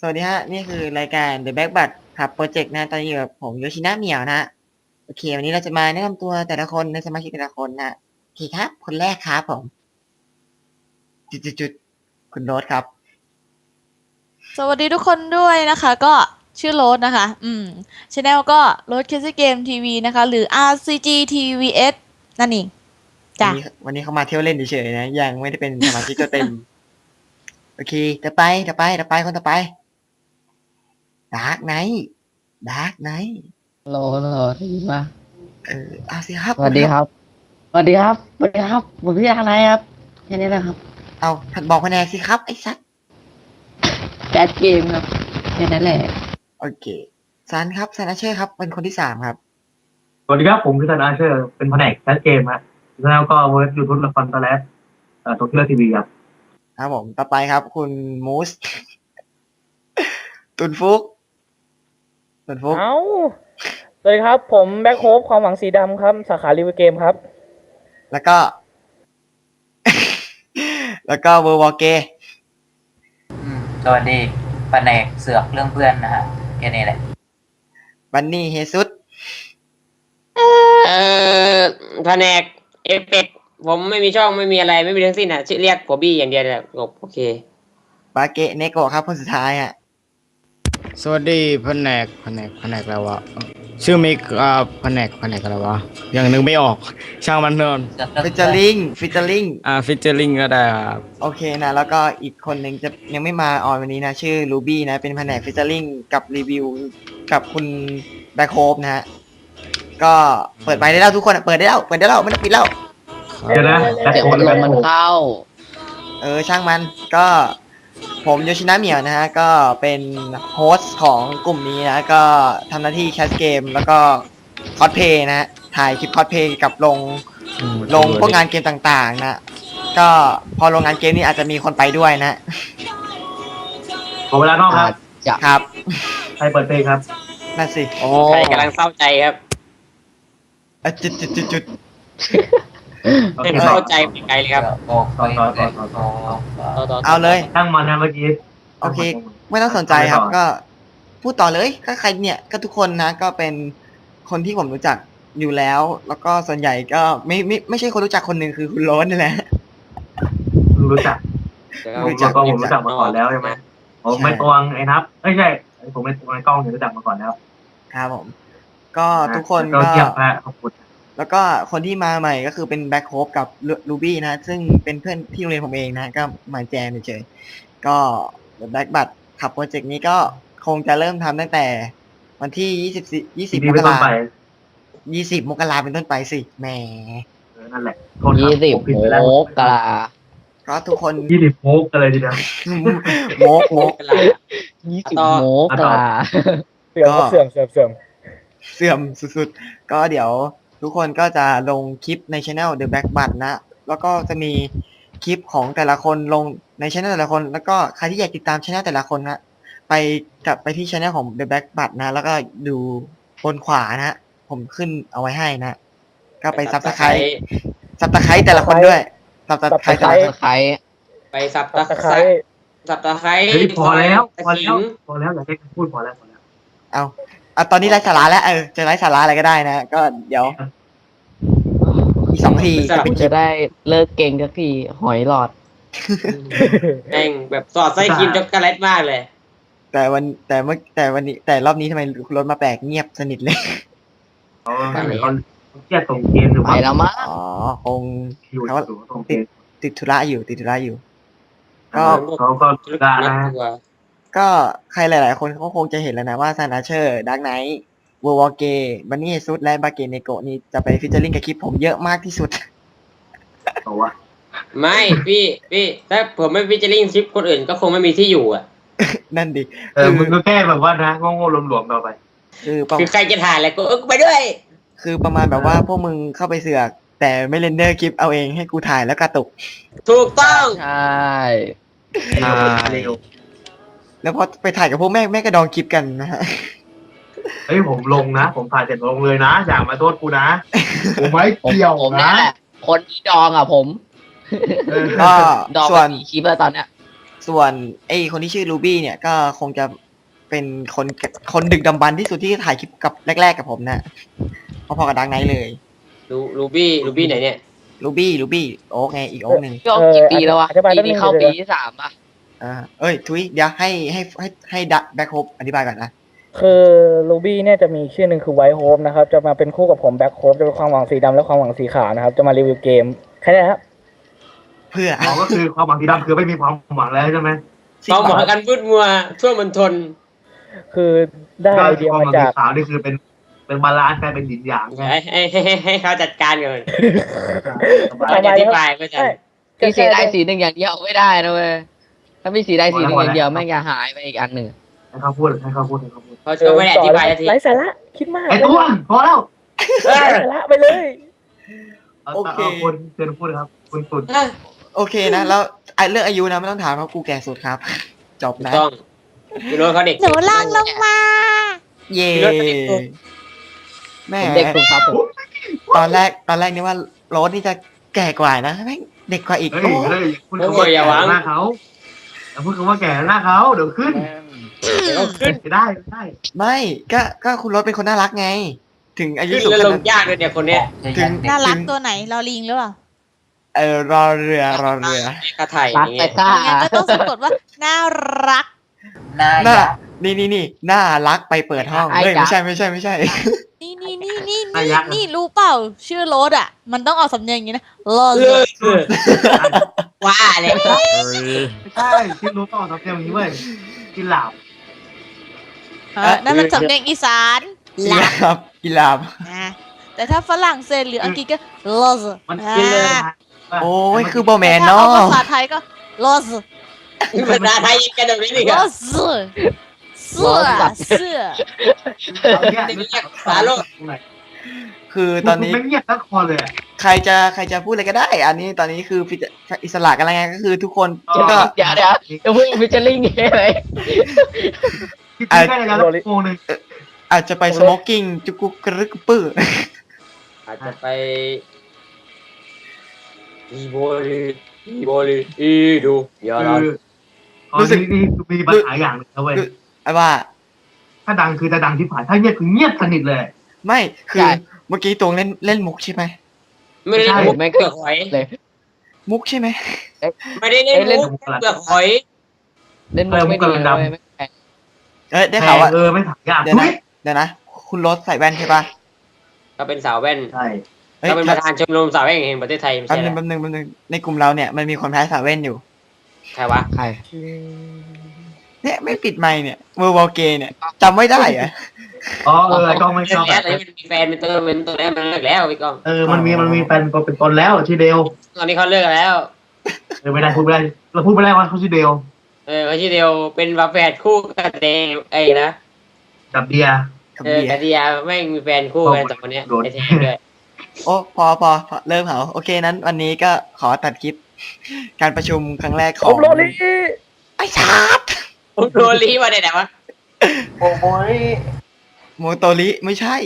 สวัสดีฮะ นี่คือรายการ The Back b u t ครับโปรเจกต์นะ ตอนนี้อยู่กับผมโยชินะเหมียวนะ โอเค วันนี้เราจะมาแนะนำตัวแต่ละคนในสมาชิกแต่ละคนนะโอเคครับ คนแรกครับผม จุดๆๆคุณโรสครับ สวัสดีทุกคนด้วยนะคะ ก็ชื่อโรสนะคะ อืมช anel ก็โรส Crazy Game TV นะคะ หรือ RCG TVS นั่นเองจ้ะวันนี้วันนี้เขามาเที่ยวเล่นเฉยๆนะ ยังไม่ได้เป็นสมาชิกตัวเต็ม โอเค ต่อไป ต่อไป ต่อไป คนต่อไป ดาร์กไนท์ดาร์กไนท์โหลโหลได้ยินปะเออเอาสิครับสวัสดีครับ สวัสดีครับ สวัสดีครับ ผมพี่อะไรครับ แค่นี้แหละครับ เอาบอกคะแนนสิครับ ไอ้สัสแคสเกมครับ แค่นั้นแหละ โอเคซันครับซันอาเช่ครับ เป็นคนที่สามครับ สวัสดีครับผมคือธันอาเชอร์เป็นแผนกแคสเกมฮะแล้วก็เวิร์กยูทูบละครตะแลสเอ่อโตเกียวทีวีครับ ครับผม ต่อไปครับ คุณมูสตุนฟุก ตุนฟุกเอ้าสวัสดีครับ ผมแบ็คโฮปความหวังสีดำครับ สาขารีวิวเกมครับ แล้วก็ แล้วก็เวอร์วอเกอืมสวัสดีแผนกเสือกเรื่องเพื่อนนะฮะแค่นี้แหละ บันนี่เฮซุสเอ่อแผนกเอฟเฟกผมไม่มีช่องไม่มีอะไรไม่มีทั้งสิ้นอะชื่อเรียกผมบี้อย่างเดียวแหละโอเคบาเกะเนโกะครับคนสุดท้ายอะ สวัสดีแผนกแผนกแผนกอะไรวะชื่อมิกอ่าแผนกแผนกอะไรวะยังนึกไม่ออก ช่างมันเถอะเสือกเรื่องฟิชเจอริงฟิชเจอริงอ่าฟิชเจอริงก็ได้ครับโอเคนะแล้วก็อีกคนหนึ่งจะยังไม่มาออนวันนี้นะ ชื่อรูบี้นะ เป็นแผนกฟิชเจอริงกับรีวิวกับคุณแบ็คโฮปนะฮะก็เปิดไปได้แล้วทุกคนอะเปิดได้แล้วเปิดได้แล้วไม่ต้องปิดแล้ว เดี๋ยวนะแคสเสียงโกพัดลแคมสมันโกเข้า เออช่างมันก็ ผมโยชินะเหมียวนะฮะก็เป็นโฮสต์ของกลุ่มนี้นะก็ทำหน้าที่แคสเกมแล้วก็คอสเพย์นะฮะถ่ายคลิปคอสเพย์กับลงอืมลงพวกงานเกมต่างๆ นะก็พอลงงานเกมนี้อาจจะมีคนไปด้วยนะขอเวลานอกคอารับจจะครับใครเปิดเพลงครับนั่นสิโอ้ใครกำลังเศร้าใจครับเอ่อจุดจุดจุดจุดโอไม่ เคต่อเข้าใจไปไกลเลยครับโอ้ไปเลยโอ้ต่อต่อเอาเลย ตั้งมันนะเมื่อกี้โอเค ไม่ต้องสนใจครับ ก็พูดต่อเลยก็ใครเนี่ยก็ทุกคนนะก็เป็นคนที่ผมรู้จักอยู่แล้ว แล้วก็ส่วนใหญ่ก็ไม่ไม่ไม่ใช่คนรู้จักคนหนึ่งคือคุณโรสนี่แหละรู้จักรู้ผมจักก็ผมรู้จักมาก่อนแล้วใช่ไหมผมไม่ตวงไอ้นับไม่ใช่ผมไม่ตวงไอ้กล้องเนี่ยรู้จักมาก่อนแล้ว ครับผม ก็ทุกคนก็ก็เทียบนะขอบคุณ แล้วก็คนที่มาใหม่ก็คือเป็นแบ็คโฮปกับลูบี้นะ ซึ่งเป็นเพื่อนที่โรงเรียนผมเองนะ ก็มาแจมเฉยๆก็แบ็คบัตขับโปรเจกต์นี้ก็คงจะเริ่มทำตั้งแต่ วันที่ยี่สิบยี่สิทีบนี้มไม่กต้องราไปยี่สิบมกราเป็นต้นไปสิแหมเออนั่นแหละโทษครับยี่สิบผมผิดโมไปแล้วกราก็ทุกคนยี่สิบโมกอะไรทีเดียวโมกโมกยี่สิบต่อโมกราเสื่อมครับก็เสื่อมเสื่อมเสื่อมเสื่อมสุดๆ ก็เดี๋ยว ทุกคนก็จะลงคลิปในช anel The Black b u t นะ แล้วก็จะมีคลิปของแต่ละคนลงในช anel แต่ละคน แล้วก็ใครที่อยากติดตามช anel แต่ละคนนะ ไปกลับไปที่ช anel ของ The Black b u t นะ แล้วก็ดูบนขวานะ ผมขึ้นเอาไว้ให้นะ ก็ไปซับสไครต์ซับสไครต์แต่ละคนด้วยซับสไครต์แต่ละคนใครไปสับตะตะไคไคร้ร้สับตะไคร้เฮ้ยพอแล้วพอตะแล้ขิวงพอแล้วอย่าใช้คำพูดพอแล้วพอแล้ว เอาเอาตอนนี้ไร้สาระแล้วเออจะไร้สาระอะไรก็ได้นะก็เดี๋ยวอีกสองนาทีจะเป็นคลิจะปได้เลิกเก่งสักทีหอยหลอดแม่งแบบสอดไส้ครีมช็อกโกแลตมากเลย แต่วันแต่เมื่อแต่วันนี้แต่รอบนี้ทำไมคุณรถมาแปลกเงียบสนิทเลยเขาเขาเครียดตรงเกมหรือไปว่าแล้วมั้งอ๋อคงอยู่เขาอยู่ตรงเกติดมติดธุระอยู่ติดธุระอยู่ ก็ เขาก็ธุรกิจได้นันะกตัว ก็ใครหลาย ๆ คนเขาคงจะเห็นแล้วนะว่าซานอาเชอร์ดักไนท์วอลวอเกบันนี่ซุดและบาเกเนโกนี่จะไปฟิชเจอริงกับคลิปผมเยอะมากที่สุดบอกว่าไม่พี่พี่ถ้าผมไม่ฟิชเจอริงคลิปคนอื่นก็คงไม่มีที่อยู่อะ นั่นดิเออมึงก็แค่แบบว่านะโง่ๆหลวมๆต่อไป คือประคือใครจะถ่ายอะไรก็เออกูไปด้วย คือประมาณแบบว่าพวกมึงเข้าไปเสือก แต่ไม่เรนเดอร์คลิปเอาเองให้กูถ่ายแล้วกระตุก ถูกต้อง ใช่เร็ว แล้วพอไปถ่ายกับพวกแม่แม่กระดองคลิปกันนะฮะเฮ้ยผมลงนะ ผมถ่ายเสร็จลงเลยนะ อย่ามาโทษกูนะผมไม่ผมเกี่ยวผมนี่นะแหละคนที่ดองอะผม เออก็ดองส่วนไปกี่คลิปแล้วตอนเนี้ย ส่วนไอ้คนที่ชื่อรูบี้เนี่ยก็คงจะเป็นคนคนดึกดำบรรพ์ที่สุดที่ถ่ายคลิปกับแรก ๆ กับผมนะพอๆกับดังไนท์เลยรูรูบี้รูบี้ไหนเนี่ยรูบี้รูบี้โอ๊กไงอีกโอ๊กหนึ่งพี่โอ๊คกี่ปีแล้ววะอธิบายปีแป๊บนึนี้งเข้าเดี๋ปียวที่สามอะ อ่าเอ้ยทุยเดี๋ยวให้ให้ให้ให้ดัแบ็คโฮปอธิบายก่อนนะคือลูบี้เนี่ยจะมีชื่อหนึ่งคือไวท์โฮปนะครับ จะมาเป็นคู่กับผมแบ็คโฮปจะเป็นความหวังสีดำและความหวังสีขาวนะครับ จะมารีวิวเกมแค่นี้ครับเพื่ออ๋อก็คือความหวังสีดำคือไม่มีความหวังแล้วใช่ไหมความหวังกันพูดมัวทั่วมณฑลคือได้ก็ไอเดียความหมาวังจาสีกขาวนี่คือเป็นเป็นบาลานซ์กลายเป็นหยินหยางให้ให้ให้ให้ให้เขาจัดการก่อนทำไมอธิบายก็จะใช่มีสีใดสีหนึ่งอย่างเดียวไม่ได้นะเว้ย ถ้ามีสีใดสีหนึ่งอย่างเดียวแม่งจะหายไปอีกอันหนึ่งให้เขาพูดให้เขาพูดให้เขาพูดเขาจะไม่ได้อธิบายสักทีไร้สาระคิดมากไอ้ต้วนพอแล้วเอไร้อสาระไปเลยเอาเอาคนเชิญพูดครับ คุณตุ่นโอเคนะ แล้วไอ้เรื่องอายุนะไม่ต้องถามเพราะกูแก่สุดครับ จบนะต้องคุณโน้ตเขาเด็กหนูล่างลงมา เย่พี่รถติดตัวแม่ผมเด็กสุดครับผมตอนแรกตอนแรกนึกว่าโรสนี่จะแก่กว่านะแม่งเด็กกว่าอีกเฮ้ยโอ้เฮ้ยพูดคำว่าแก่หน้าเขา อย่าพูดคำว่าแก่หน้าเขาเดี๋ยวขึ้นเดี๋ยวเขาขึ้นไม่ได้ไม่ได้ไม่ก็ก็คุณโรสเป็นคนน่ารักไง ถึงอายุขึ้นสูงแล้วขลนางดยากเลยเนี่ยคนเนี้ยถึงน่ารักตัวไหนลอลิงหรือเปล่าเออรอเรือรอเรือกระไถ่อรักย่างไปเงี้ยซ่างั้นก็ต้องสะกดว่าน่ารักหน้าน่ายักษ์นี่นี่นี่น่ารักไปเปิดห้องเฮ้ยไม่ใช่ไม่ใช่ไม่ใช่ นี่นี่นี่นี่อานี่ยักษ์นี่รู้เปล่า ชื่อโรสอะ มันต้องออกสำเนียงอย่างนี้นะโรสเลิกเถอะว่าเลยไม่ใช่ที่รู้ต่อทำเสียงอย่างนี้เว้ยกินเหล่าเออนั่นมันสำเนียงอีสานกีหลัฬากบกีฬาบนะแต่ถ้าฝรั่งเศสหรืออังกฤษก็โรสมันอ่ากินเลยนะโอ้ยคือโบแมนถ้าเนาะเอาภาษาไทยก็โรสภาษาไทยกันตรงนี้ดิคโรรับสเสื้อเสื้อเอาเนี่ยเรียกสาโลก คือตอนนี้ไม่เงียบทั้งคอเลยอะใครจะใครจะพูดอะไรก็ได้ อันนี้ตอนนี้คือฟิจอิสระกันแล้วไงก็คือทุกคนอ๋อก็ เดี๋ยวเดี๋ยวเดี๋ยวเพิ่งฟิชเชอร์ลิงอะไรคิดถึงได้แล้วโมงหนึ่งอาจจะไปสโมกกิ้งจุกกุกกรึกปื้ออาจจะไปอีโบลีอีโบลีอีดูเดี๋ยวเราคือรู้สึกนี่มีปัญหาอย่างหนึงนะเว้ยไอ้ว่า ถ้าดังคือจะดังที่ผ่านถ้าเงียบคือเงียบสนิทเลย ไม่คือ เมื่อกี้ตวงเล่นเล่นมุกใช่ไหมไม่ได้เล่นมุกเปลือกหอย เลย มุกใช่ไหมไม่ได้เล่นมุกเปลือกหอย เล่นมุกไม่ดีนะเว้ยไม่แพ้เอ้ยได้แพข่าวงว่า เออไม่ถามยากเดี๋ยวนะ เดี๋ยวนะคุณรถใส่แว่นใช่ปะก็เป็นสาวแว่นใช่เอ้ยก็เป็นประธานชมรมสาวแว่นแห่งประเทศไทยไม่แป๊บใช่นึงเหรอแป๊บนึงแป๊บนึงในกลุ่มเราเนี่ยมันมีคนแพ้สาวแว่นอยู่ ใครวะ ใครเนี่ยไม่ปิดไมค์เนี่ยเวอร์วอลเกเนี่ยจำไม่ได้เหรอะ อ๋อเออไอ้กล้องไม่ชอบแล้วตอนนี้มันมีแฟนเป็นตัวเป็นตัวแล้วมันเลิกแล้วพี่ก้อง เออมันมีมันมีแฟนเป็นตนแล้วชื่อเดลตอนนี้เขาเลิกกันแล้ว เออไม่ได้พูดไม่ได้เราพูดไม่ได้ว่าเขาชื่อเดลเออเขาชื่อเดียวเป็นฝาแฝดคู่กับเดงไอ้นะ กับเดีย กับเออเบียการ์ไติยาแม่งมีแฟนคู่กันสองคนเนี้ยโดน ไอ้แทนด้วยโอ้พอพอพอเริ่มเหรอโอเคนั้นวันนี้ก็ขอตัดคลิป การประชุมครั้งแรกขผองมโรลี่ไอ้ชาร์ตผมโดนรีมาได้ไหนวะ โอ้โหย โมโตริไม่ใช่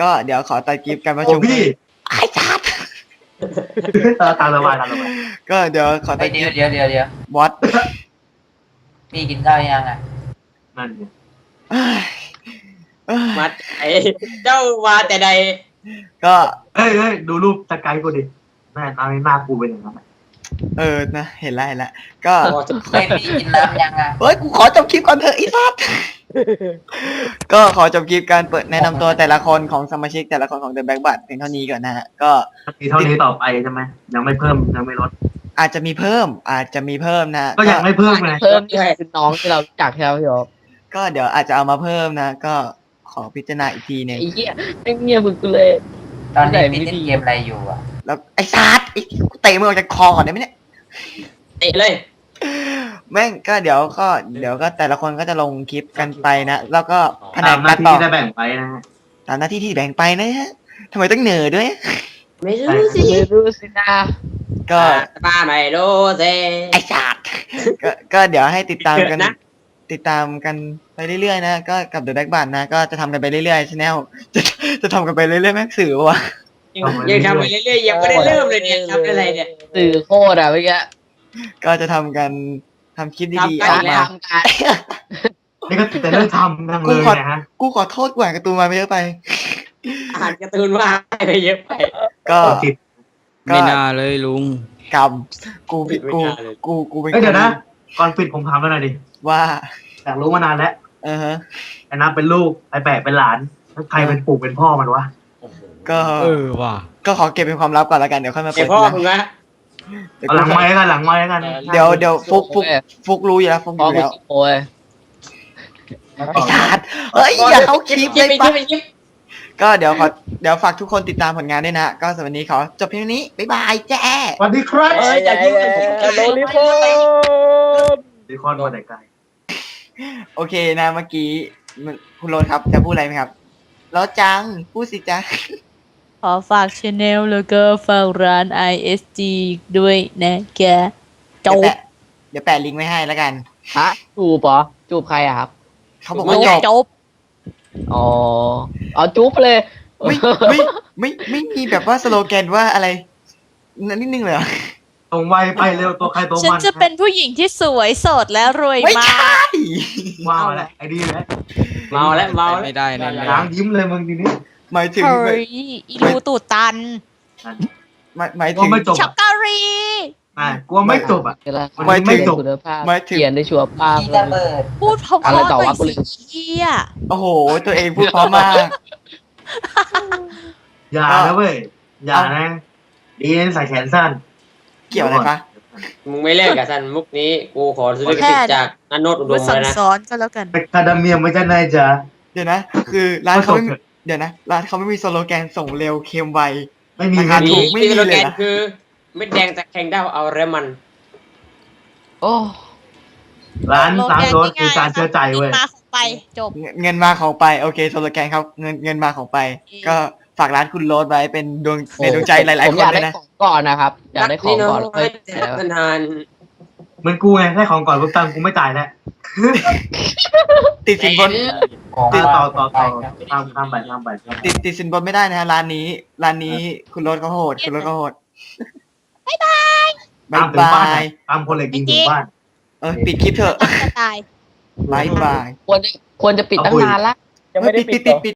ก็เดี๋ยวขอตัดคลิปการประโอ้ชุมพี่ ไอ้ชาร์ตเออตามระบายตามระบายก็เดี๋ยวขอเฮ้ตัยดคเดี๋ลิยวปเดี๋ยวเดี๋ยวเดี๋ยววอตพี่กินข้าวยังอะนั่นไงเอ้ยเอ้ยมาไอ้เจ้ามาแต่ใดก็เอ้ยเอ้ยดูรูปสกายกูดิแม่หน้าหน้ากูเป็นอย่างนั้นเออนะเห็นแล้วเห็นแล้วก็บอกจะเฮ้ยพี่กินน้ำยังอะเฮ้ยกูขอจบคลิปก่อนเถอะไอ้สัส ก็ขอจบคลิปการเปิดแนะนำตัวแต่ละคนของสมาชิกแต่ละคนของ The Back b u t เพียงเท่านี้ก่อนนะฮะ ก็มีเท่านี้ต่อไปใช่ไหมยังไม่เพิ่มยังไม่ลด อาจจะมีเพิ่ม อาจจะมีเพิ่มนะก็ยังไม่เพิ่มไงเพิ่มนี่คือน้องที่เรารู้จักที่เราพี่โอ๊คก็เดี๋ยวอาจจะเอามาเพิ่มนะ ก็ขอพิจารณาอีกทีหนึงไอ้เหี้ยไม่เงียบมึงกูเลย ตอนนี้ไหนพี่ไม่เล่นดีเกมอะไรอยู่อะแล้วไอ้สัสไอ้กูเตะมึงออกจากคอก่อนได้ไหมเนี่ย เตะเลย แม่งก็เดี๋ยวก็เดี๋ยวก็แต่ละคนก็จะลงคลิปกันไปนะ แล้วก็แผนตามกหน้าตัดที่ต่อที่ได้แบ่งไปนะฮะ ตามหน้าที่ที่แบ่งไปนะฮะทำไมต้องเหนื่อยด้วย ไม่รู้สิไม่รู้สินะก็ป้าไม่รู้สิไอ้สัตว์ก็ก็เดี๋ยวให้ติดตามกันนะติดตามกันไปเรื่อยๆนะ ก็กับ The Back b u t นะ ก็จะทำกันไปเรื่อยๆชแนลจะจะทำกันไปเรื่อยๆแม่งสื่อวะยังยังทำไปเรื่อยๆยังไม่ได้เริ่มเลยเนี่ยทำอะไรเนี่ย สื่อโคตรอะเมื่อกี้ก็จะทำกัน ทำคลิปดีทำๆกาอรอกมา ทำการนี่ก็ติดแต่เรื่องทำทั้งเลยนะฮะกูขอโทษกูอ่านการ์ตูนมาไม่เยอะไป อ่านการ์ตูนว่าไปเยอะไปก็ติด ไม่น่าเลยลุง กรรมกูผิดกูไม่น่าเลยกูกูเป็นเอ้ยเดี๋ยวนะคก่อนปิดผมถามแล้วหน่อยดิ ว่าอยากรู้มานานแล้วเออฮะ ไอ้นับเป็นลูก ไอ้แปะเป็นหลานแล้วใครเป็นปู่เป็นพ่อมันวะ ก็เออว่ะ ก็ขอเก็บเป็นความลับก่อนแล้วกันเดี๋ยวค่อยมาเดี๋เปิยวดพ่อทีมึงหลังนะ เดี๋ยวเอาหลังกูไม้กันหลังไม้กันเดี๋ยวเดี๋ยวฟุกฟุกฟุกรู้อยู่แล้วฟุกอพ่อยู่กูแล้วโอ้ยไอ้สัตว์เฮ้ยอย่าเข้าคลิปยิเลบยไปปะยิบไปยิบก็เดี๋ยวขอเดี๋ยวฝากทุกคนติดตามผลงานด้วยนะ ก็สำหรับวันนี้ขอจบเพียงเท่านี้ บ๊ายบายแจ้สวัสดีครับเอ้ยอย่ายุ่งกับผมโลลิโฟนดีคอนมาแต่ไกลโอเคนะเมื่อกี้มันคุณโรนครับจะพูดอะไรไหมครับแล้วจังพูดสิจ๊ะ ขอฝากช anel แล้วก็ฝากร้าน ISG ด้วยนะแกจเดี๋ยวบแปะเดี๋ยวแปะลิงก์ไว้ให้แล้วกัน ฮะจูบเหรอจูบใครอะครับ เขาบอกว่าจบ จบ อ๋อเอาจุ๊บเลย ไม่ไม่ไม่ไม่มีแบบว่าสโลแกนว่าอะไรนั่นนิดนึงเลยเหรอตรงไวไปเร็วตัวใครตัวฉันมันจะเป็นผู้หญิงที่สวยโสดและรวยไม่มาใช่กว้าวแล้วไอ้ดีแล้วเมาแล้วเมาแล้วไม่ได้แน่ล้างยิ้มเลยมึงทีนี้ หมายถึงเฮ้ยอีดูตูดตันหมายหมายกลัถึวง ไม่จบช็อกโกแลตอะกลัวไม่จบอะ เวลาหมายถึงคุณภาพหมายถึง เขียนได้ชัวร์ภาพที่เลระย เบิด พูดเพราะอะไรๆต่อหน่อวะยกูสิลืมเชี่ยโอ้โห ตัวเองพูดเพราะมาก อย่านะเว้ย อย่านะ ดีนะใส่แขนสั้น เกี่ยวอะไรปะมึงไม่เล่นกับสันมุกนี้ กูขอซื้อลิขสิทธิ์จากนันโนดอุดพูดมสั่เลงยนะสอนก็แล้วกันเป็นคาดาเมียมไม่ใช่นายจ๋า เดี๋ยวนะ คือร้านเขาไม่ไม่มีจบ เดี๋ยวนะร้านเขาไม่มีสโลแกนส่งเร็วเค็มไว ไม่มีราเงิคานถูมีกไม่ที่มีสโลเลแกยนนะคือ เม็ดแดงจากแข่งดาวเอาเรมัน โอ้ร้านโลร้านแกนรถคือง่ยๆการเชื่อใจเว้ย มาของไปจบ เงินเงินมาของไปโอเคสโลแกนครับเงินเงินมาของไป อืม ก็ฝากร้านคุณโรสไว้เป็นดวงในดวงใจหลายผมๆคอนยากเลได้ยนะ ของก่อนนะครับ อยากได้ของก่อนนี่เฮ้ยน้อยนาน เหมือนกูไงได้ของก่อนปุ๊บตังค์กูไม่จ่ายแล้วติดสินบน ของติดต่อต่อต่อครับตามตามไปตามไปตามไปติดติดสินบนไม่ได้นะฮะร้านนี้ ร้านนี้คุณโรสเขาโหด คุณโรสเขาโหดบายบายตามถึงบาบ้านยตามคนเหล็กยิงถึงบ้าน เออปิดคลิปเถอะจะตาย บายบายควรจะควรจะปิดตั้งนานละ ยังไม่ได้ปิปิดดปิดต่อปิด